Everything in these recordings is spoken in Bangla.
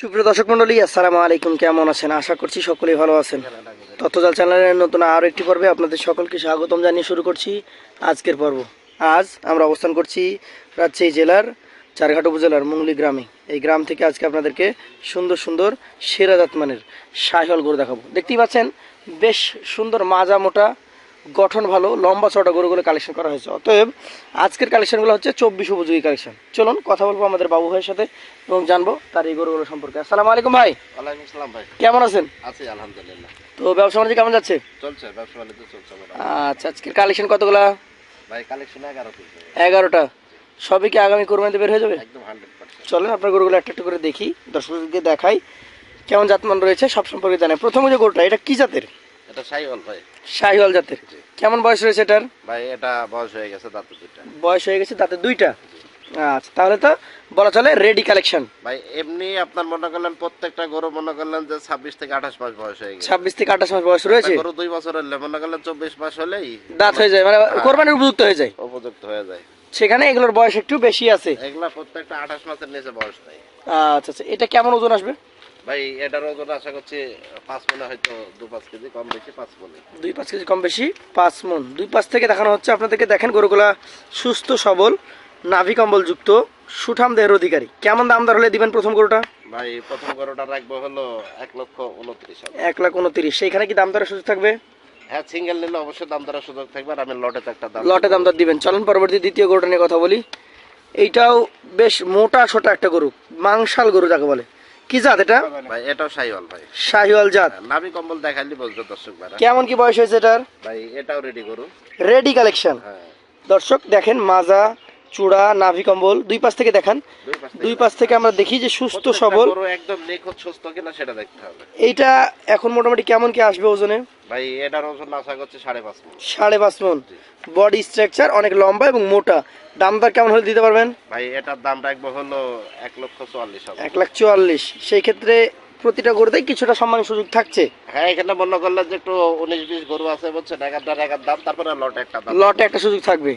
সুপ্রিয় দর্শক মন্ডলী আসসালামু আলাইকুম। কেমন আছেন? আশা করছি সকলেই ভালো আছেন। তথ্যজাল চ্যানেলের নতুন আরও একটি পর্বে আপনাদের সকলকে স্বাগতম জানিয়ে শুরু করছি আজকের পর্ব। আজ আমরা অবস্থান করছি রাজশাহী জেলার চারঘাট উপজেলার মুংলি গ্রামে। এই গ্রাম থেকে আজকে আপনাদেরকে সুন্দর সুন্দর সেরা জাতমানের সাহিওয়াল গরু দেখাবো। দেখতেই পাচ্ছেন, বেশ সুন্দর মাজা মোটা গঠন ভালো লম্বা চড়া গরুগুলো কালেকশন করা হয়েছে। অতএব আজকের কালেকশনগুলো হচ্ছে চব্বিশ উপযোগী কালেকশন চলুন কথা বলব আমাদের বাবু ভাইয়ের সাথে এবং জানব তার এই গরুগুলো সম্পর্কে। আসসালামু আলাইকুম ভাই। ওয়ালাইকুম আসসালাম ভাই। কেমন আছেন? আছি আলহামদুলিল্লাহ। তো ব্যবসা বাণিজ্য কেমন যাচ্ছে? চলছে ব্যবসা বাণিজ্য চলছে। আচ্ছা আজকের কালেকশন কতগুলা? ভাই কালেকশন এগারোটা এগারোটা। সবই কি আগামী কোরবানিতে বের হয়ে যাবে? একদম হান্ড্রেড চলেন আপনার গরুগুলো একটা একটা করে দেখি দর্শকদেরকে দেখাই। কেমন জাতমান রয়েছে সব সম্পর্কে জানাই। প্রথমে যে গরুটা এটা কি জাতের? এটা ভাই। জাতের। কেমন বয়স রয়েছে এটার? ভাই এটা বয়স হয়ে গেছে দাঁত দুইটা। বয়স হয়ে গেছে তাতে দুইটা? আচ্ছা তাহলে তো বলা চলে রেডি কালেকশন। ভাই এমনি আপনার মনে করলেন প্রত্যেকটা গরু মনে করলেন যে ছাব্বিশ থেকে আঠাশ মাস বয়স হয়ে গেছে। ছাব্বিশ থেকে আঠাশ মাস বয়স রয়েছে? গরু দুই বছর হলে মনে করলেন চব্বিশ মাস হলেই দাঁত হয়ে যায় মানে কোরবানির উপযুক্ত হয়ে যায়। উপযুক্ত হয়ে যায়। সেখানে এগুলোর বয়স একটু বেশি আছে। এগুলা প্রত্যেকটা আঠাশ মাসের নিচে বয়স নেই। আচ্ছা আচ্ছা এটা কেমন ওজন আসবে? ভাই এটার ওজন আশা করছি পাঁচ মনে হয়তো দু পাঁচ কেজি কম বেশি পাঁচ মনে। দুই পাঁচ কেজি কম বেশি পাঁচ মন। দুই পাঁচ থেকে দেখানো হচ্ছে আপনাদেরকে দেখেন গরুগুলা সুস্থ সবল নাভি কম্বল যুক্ত সুঠাম দেহের অধিকারী। কেমন দাম দর হলে দিবেন প্রথম গরুটা? ভাই প্রথম গরুটা রাখব হলো এক লক্ষ উনত্রিশ এক লাখ উনত্রিশ। সেইখানে কি দাম দরের সুযোগ থাকবে? হ্যাঁ সিঙ্গেল নিলে অবশ্যই দাম দরের সুযোগ থাকবে আর আমি লটেতে একটা দাম লটে দাম দর দিবেন। চলুন পরবর্তী দ্বিতীয় গরুটা নিয়ে কথা বলি। এইটাও বেশ মোটা সোটা একটা গরু। মাংসাল গরু যাকে বলে। কি জাত এটা? ভাই এটাও শাহিওয়াল ভাই। শাহিওয়াল জাত। নাভি কম্বল দেখাইলি বলতো দর্শক ভাই কেমন কি বয়স হয়েছে এটার? ভাই এটাও রেডি করুন রেডি কালেকশন হ্যাঁ। দর্শক দেখেন মাজা চূড়া নাভি কম্বল দুই পাশ থেকে দেখান। দুই পাশ থেকে আমরা দেখি যে সুস্থ সবল। একদম নিখুঁত সুস্থ কিনা সেটা দেখতে হবে। এইটা এখন মোটামুটি কেমন কি আসবে ওজনে? ভাই এটার ওজন আশা করছে সাড়ে পাঁচ মণ। সাড়ে পাঁচ মন। বডি স্ট্রাকচার অনেক লম্বা এবং মোটা। দাম দর কেমন হলে দিতে পারবেন? ভাই এটার দাম রাখব হলো এক লক্ষ চুয়াল্লিশ এক লাখ চুয়াল্লিশ। সেই ক্ষেত্রে প্রতিটা গরুতেই কিছুটা সম্মান সুযোগ থাকছে। হ্যাঁ এখানে মনে করলেন যে একটু উনিশ বিশ গরু আছে বলছেন এক দাম তারপরে লটে একটা দাম। লটে একটা সুযোগ থাকবে।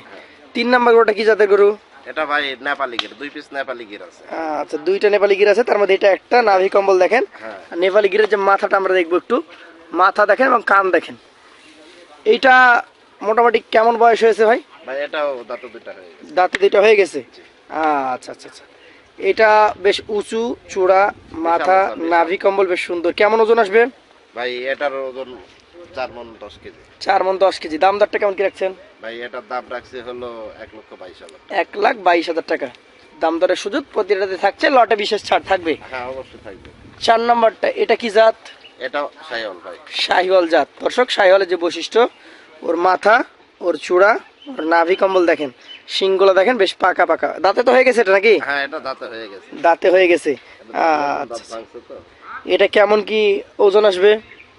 তিন নাম্বার গরুটা কি জাতের গরু? এটা ভাই নেপালি গির দুই পিস নেপালি গির আছে। আচ্ছা দুইটা নেপালি গির আছে তার মধ্যে এটা একটা নাভি কম্বল দেখেন। হ্যাঁ। নেপালি গিরের যে মাথাটা আমরা দেখব একটু মাথা দেখেন এবং কান দেখেন। এইটা মোটামুটি কেমন বয়স হয়েছে ভাই? ভাই এটাও দাঁত দুইটা হয়ে গেছে। দাঁতে দুইটা হয়ে গেছে? আচ্ছা আচ্ছা আচ্ছা। এটা বেশ উঁচু চূড়া মাথা। নাভি কম্বল বেশ সুন্দর। কেমন ওজন আসবে? ভাই এটার ওজন চার মন দশ কেজি। চার মন দশ কেজি। দাম দরটা কেমন কি রাখছেন? ভাই এটার দাম রাখছে হলো এক লক্ষ বাইশ হাজার এক লাখ বাইশ হাজার টাকা। দাম দরের সুযোগ প্রতিটাতে থাকছে লটে বিশেষ ছাড় থাকবে। হ্যাঁ অবশ্যই থাকবে। চার নম্বরটা এটা কি জাত? এটাও সাইওয়াল ভাই। শাহিওয়াল জাত। দর্শক শাহিওয়ালের যে বৈশিষ্ট্য ওর মাথা ওর চূড়া ওর নাভি কম্বল দেখেন শিংগুলো দেখেন বেশ পাকা পাকা। দাঁতে তো হয়ে গেছে এটা নাকি? হ্যাঁ এটা দাঁতে হয়ে গেছে। দাঁতে হয়ে গেছে। আচ্ছা। এটা কেমন কি ওজন আসবে?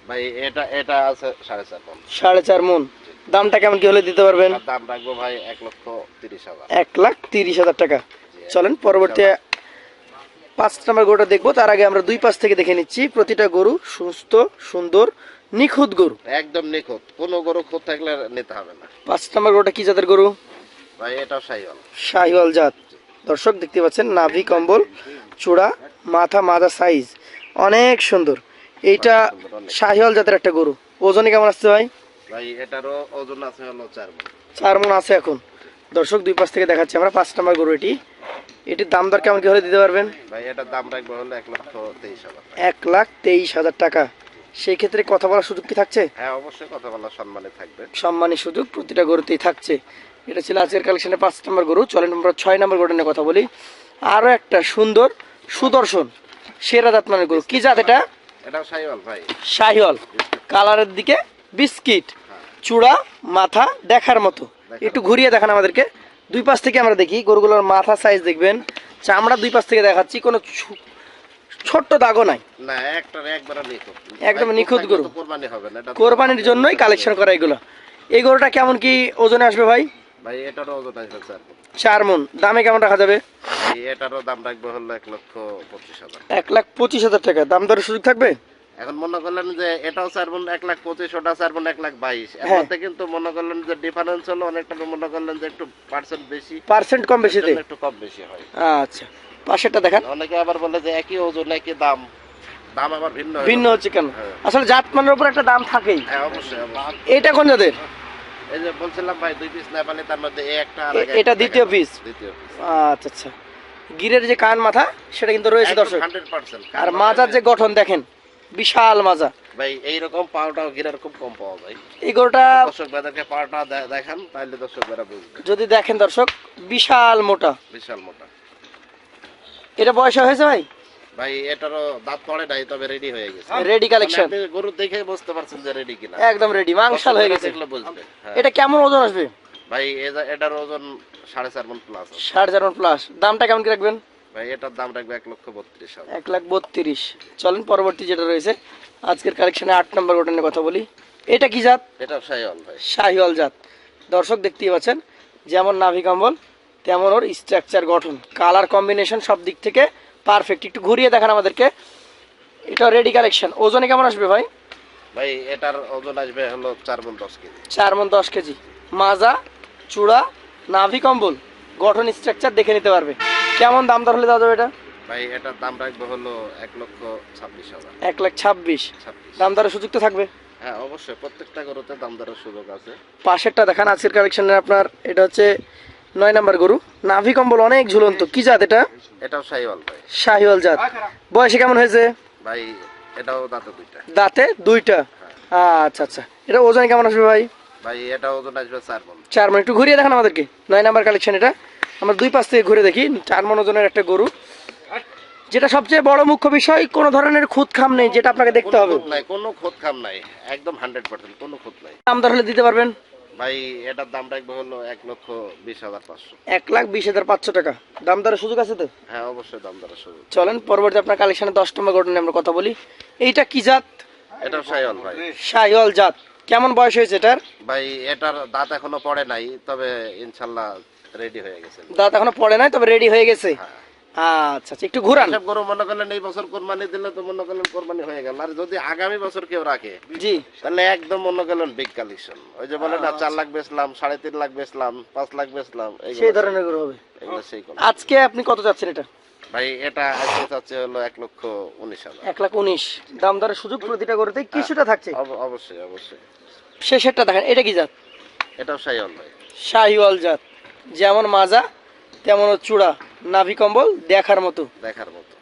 ভাই এটা এটা আছে সাড়ে চার মন। সাড়ে চার মন। দামটা কেমন কি হলে দিতে পারবেন? দাম রাখব ভাই এক লক্ষ তিরিশ হাজার। এক লাখ তিরিশ হাজার টাকা। চলেন পরবর্তী পাঁচ নম্বর গরুটা দেখব। তার আগে আমরা দুই পাশ থেকে দেখে নিচ্ছি প্রতিটা গরু সুস্থ সুন্দর নিখুঁত গরু। একদম নিখুঁত। কোনো গরু খুঁত থাকলে নিতে হবে না। পাঁচ নম্বর গরুটা কি জাতের গরু? ভাই এটাও সাইওয়াল শাহিওয়াল জাত। দর্শক দেখতে পাচ্ছেন নাভি কম্বল চূড়া মাথা মাথা সাইজ। অনেক সুন্দর। এইটা শাহিওয়াল জাতের একটা গরু। ওজনে কেমন আসছে ভাই? ভাই এটারও ওজন আছে হলো চার মন। চার মন আছে এখন। দর্শক দুই পাশ থেকে দেখাচ্ছি আমরা। পাঁচ নম্বর গরু এটি। এটির দাম দর কেমন কি হলে দিতে পারবেন? ভাই এটার দাম রাখব হলো এক লক্ষ তেইশ হাজার এক লাখ তেইশ হাজার টাকা। সেই ক্ষেত্রে কথা বলার সুযোগ কি থাকছে? হ্যাঁ অবশ্যই কথা বলার সম্মানে থাকবে। সম্মানী সুযোগ প্রতিটা গরুতেই থাকছে। এটা ছিল আজকের কালেকশনের পাঁচ নম্বর গরু। চলেন আমরা ছয় নম্বর গরু নিয়ে কথা বলি। আরও একটা সুন্দর সুদর্শন সেরা জাত মানের গরু। কি জাত এটা? এটা সাইওয়াল ভাই। শাহিওয়াল। কালারের দিকে বিস্কিট চূড়া মাথা দেখার মতো। একটু ঘুরিয়ে দেখান আমাদেরকে। দুই পাশ থেকে আমরা দেখি গরুগুলোর মাথা সাইজ দেখবেন। চামড়া দুই পাশ থেকে দেখাচ্ছি কোনো ছোট্ট দাগও নাই। একদম নিখুঁত গরু। কোরবানির জন্যই কালেকশন করা এগুলো। এই গরুটা কেমন কি ওজনে আসবে ভাই? ভাই এটারও ওজন আসবে চার চার মন। দামে কেমন রাখা যাবে? এটারও দাম রাখব হলো এক লক্ষ পঁচিশ হাজার। এক লাখ পঁচিশ হাজার টাকা। দাম দরের সুযোগ থাকবে? এখন মনে করলেন যে এটাও চার বোন এক লাখ পঁচিশ ওটা চার বোন এক লাখ বাইশ। এর হ্যাঁ। মধ্যে কিন্তু মনে করলেন যে ডিফারেন্স হলো অনেকটা মনে করলেন যে একটু পার্সেন্ট বেশি। পার্সেন্ট কম বেশি একটু কম বেশি হয়। আচ্ছা পাশেরটা দেখান। অনেকে আবার বলে যে একই ওজন একই দাম। দাম আবার ভিন্ন ভিন্ন হচ্ছে কেন? হ্যাঁ। আসলে জাতমানের উপর একটা দাম থাকেই। হ্যাঁ অবশ্যই। এটা কোন জাতের? এই যে বলছিলাম ভাই দুই পিস নেপালি তার মধ্যে একটা আর এটা দ্বিতীয় piece? দ্বিতীয় পিস আচ্ছা আচ্ছা। গিরের যে কান মাথা সেটা কিন্তু রয়েছে দর্শক। আর মাজার যে গঠন দেখেন। বিশাল মাজা। ভাই এইরকম পাওয়াটাও গিরার খুব কম পাওয়া যায়। এই গরুটা দর্শক ভাইদেরকে পাওয়াটা দেখান তাহলে দর্শক ভাইরা বুঝবে। যদি দেখেন দর্শক বিশাল মোটা। বিশাল মোটা। এটা বয়স হয়েছে ভাই? ভাই এটারও দাঁত পড়ে নাই তবে রেডি হয়ে গেছে। রেডি কালেকশন মানে আপনি গরু দেখে বুঝতে পারছেন যে রেডি কিনা। একদম রেডি মাংসাল হয়ে গেছে। দেখলে বুঝবে হ্যাঁ। এটা কেমন ওজন আসবে? ভাই এটার ওজন সাড়ে চার মন প্লাস সাড়ে চার প্লাস দামটা কেমন কি রাখবেন? ভাই এটার দাম রাখবে এক লক্ষ বত্রিশ এক লাখ বত্রিশ। চলেন পরবর্তী যেটা রয়েছে আজকের কালেকশনে আট নম্বর গোটা নিয়ে কথা বলি। এটা কি জাত? এটা ভাই। শাহিওয়াল জাত। দর্শক দেখতেই পাচ্ছেন যেমন নাভি কম্বল তেমন ওর স্ট্রাকচার গঠন। কালার কম্বিনেশন সব দিক থেকে পারফেক্ট একটু ঘুরিয়ে দেখান আমাদেরকে। এটা রেডি কালেকশন ওজনে কেমন আসবে ভাই? ভাই এটার ওজন আসবে হলো চার মন দশ কেজি। চার মন দশ কেজি। মাজা চূড়া নাভি কম্বল গঠন স্ট্রাকচার দেখে নিতে পারবে। কেমন দাম দর হলে দাদা এটা? ভাই এটার দাম রাখবে হলো এক লক্ষ ছাব্বিশ হাজার। এক লাখ ছাব্বিশ। দাম দরের সুযোগ তো থাকবে। হ্যাঁ অবশ্যই প্রত্যেকটা গরুতে দাম দরের সুযোগ আছে। পাশেরটা দেখান আজকের কালেকশনের আপনার এটা হচ্ছে নয় নাম্বার গরু। নাভি কম্বল অনেক ঝুলন্ত কি জাত এটা? এটাও সাইওয়াল ভাই। শাহিওয়াল জাত। বয়সে কেমন হয়েছে? ভাই এটাও দাঁতে দুইটা। দাঁতে দুইটা? আচ্ছা আচ্ছা। এটা ওজন কেমন আসবে ভাই? ভাই এটা ওজন আসবে চার মন। চার মন। একটু ঘুরিয়ে দেখান আমাদেরকে। নয় নাম্বার কালেকশন এটা। আমরা দুই পাশ থেকে ঘুরে দেখি চার মন ওজনের একটা গরু। যেটা সবচেয়ে বড় মুখ্য বিষয় কোনো ধরনের খুদ খাম নেই যেটা আপনাকে দেখতে হবে। নাই কোনো খুঁত খাম নাই একদম হান্ড্রেড পার্সেন্ট কোনো খুঁত নাই। হলে দিতে পারবেন? ভাই এটার দাম রাখবে হলো এক লক্ষ বিশ হাজার পাঁচশো। এক লাখ বিশ হাজার পাঁচশো টাকা। দাম দরের সুযোগ আছে তো? হ্যাঁ অবশ্যই দাম দরের সুযোগ। চলেন পরবর্তী আপনার কালেকশনে দশ নম্বর গঠনে আমরা কথা বলি। এইটা কি জাত? এটাও সাইওয়াল ভাই। শাহিওয়াল জাত। কেমন বয়স হয়েছে এটার? ভাই এটার দাঁত এখনও পড়ে নাই তবে ইনশাল্লাহ রেডি হয়ে গেছে। দাঁত এখনও পড়ে নাই তবে রেডি হয়ে গেছে। হ্যাঁ। আচ্ছা আচ্ছা একটু ঘুরান। সব গরু মনে করলেন এই বছর কোরবানি দিলে তো মনে করলেন কোরবানি হয়ে গেল। আর যদি আগামী বছর কেউ রাখে জি। তাহলে একদম মনে করলেন বিগ কালেকশন ওই যে বলে না চার লাখ বেচলাম সাড়ে তিন লাখ বেচলাম পাঁচ লাখ বেচলাম সেই ধরনের গরু হবে। এগুলো সেই আজকে আপনি কত যাচ্ছেন এটা? ভাই এটা আজকে চাচ্ছে হলো এক লক্ষ উনিশ হাজার। এক লাখ উনিশ। দাম দরের সুযোগ প্রতিটা গরুতে কিছুটা থাকছে। অব- অবশ্যই অবশ্যই। শেষেরটা দেখেন এটা কি জাত? এটাও সাইওয়াল ভাই। শাহিওয়াল জাত। যেমন মাজা তেমন চূড়া নাভি কম্বল দেখার মতো। দেখার মতো।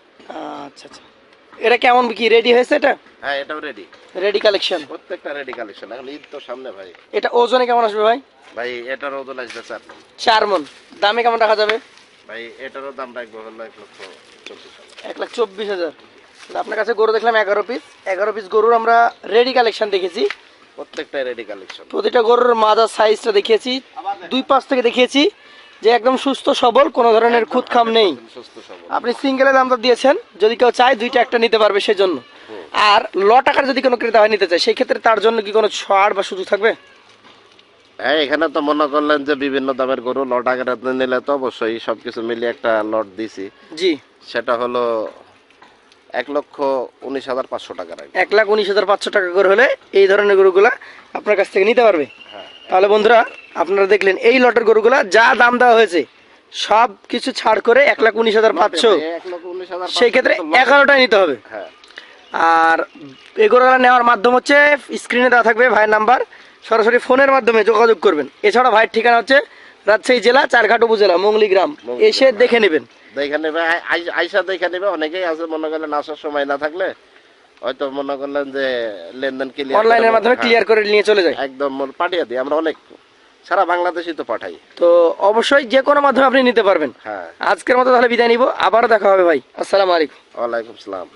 আচ্ছা আচ্ছা। এটা কেমন কি রেডি হয়েছে এটা? হ্যাঁ এটাও রেডি রেডি কালেকশন প্রত্যেকটা রেডি কালেকশন এখন ঈদ তো সামনে ভাই। এটা ওজনে কেমন আসবে ভাই? ভাই এটার ওজন আসবে চার। চার মন। দামে কেমন রাখা যাবে? ভাই এটারও দাম রাখব হলো এক লক্ষ চব্বিশ এক লাখ চব্বিশ হাজার। আপনার কাছে গরু দেখলাম এগারো পিস এগারো পিস গরুর আমরা রেডি কালেকশন দেখেছি। প্রত্যেকটাই রেডি কালেকশন প্রতিটা গরুর মাজার সাইজটা দেখিয়েছি। দুই পাশ থেকে দেখিয়েছি যে একদম সুস্থ সবল কোনো ধরনের খুঁতখাম নেই। আপনি সিঙ্গেলের দামটা দিয়েছেন যদি কেউ চায় দুইটা একটা নিতে পারবে সেজন্য। আর ল টাকার যদি কোনো ক্রেতা হয় নিতে চায় সেই ক্ষেত্রে তার জন্য কি কোনো ছাড় বা সুযোগ থাকবে? হ্যাঁ এখানে তো মনে করলেন যে বিভিন্ন দামের গরু লট আকারে নিলে তো অবশ্যই সবকিছু মিলিয়ে একটা লট দিছি। জি। সেটা হলো এক লক্ষ উনিশ হাজার পাঁচশো টাকা এক লাখ উনিশ হাজার পাঁচশো টাকা করে হলে এই ধরনের গরুগুলা আপনার কাছ থেকে নিতে পারবে। হ্যাঁ। তাহলে বন্ধুরা আপনারা দেখলেন এই লটের গরুগুলা যা দাম দেওয়া হয়েছে সব কিছু ছাড় করে এক লাখ উনিশ হাজার পাঁচশো। সেই ক্ষেত্রে এগারোটাই নিতে হবে। হ্যাঁ। আর এই গরুগুলা নেওয়ার মাধ্যম হচ্ছে স্ক্রিনে দেওয়া থাকবে ভাইয়ের নাম্বার। সরাসরি ফোনের মাধ্যমে যোগাযোগ করবেন। এছাড়া ভাইয়ের ঠিকানা হচ্ছে রাজশাহী জেলা চারঘাট উপজেলা মঙ্গলি গ্রাম। এসে দেখে নেবেন। দেখে নেবে আই- আই- আইসা দেখে নেবে অনেকেই আছে মনে করলেন আসার সময় না থাকলে হয়তো মনে করলেন যে লেনদেন ক্লিয়ার অনলাইনের মাধ্যমে ক্লিয়ার করে নিয়ে চলে যায়। একদম পাঠিয়ে দিই আমরা অনেক সারা বাংলাদেশই তো পাঠাই। তো অবশ্যই যে কোনো মাধ্যমে আপনি নিতে পারবেন। হ্যাঁ। আজকের মতো তাহলে বিদায় নিব আবার দেখা হবে ভাই। আসসালামু আলাইকুম। ওয়ালাইকুম সালাম।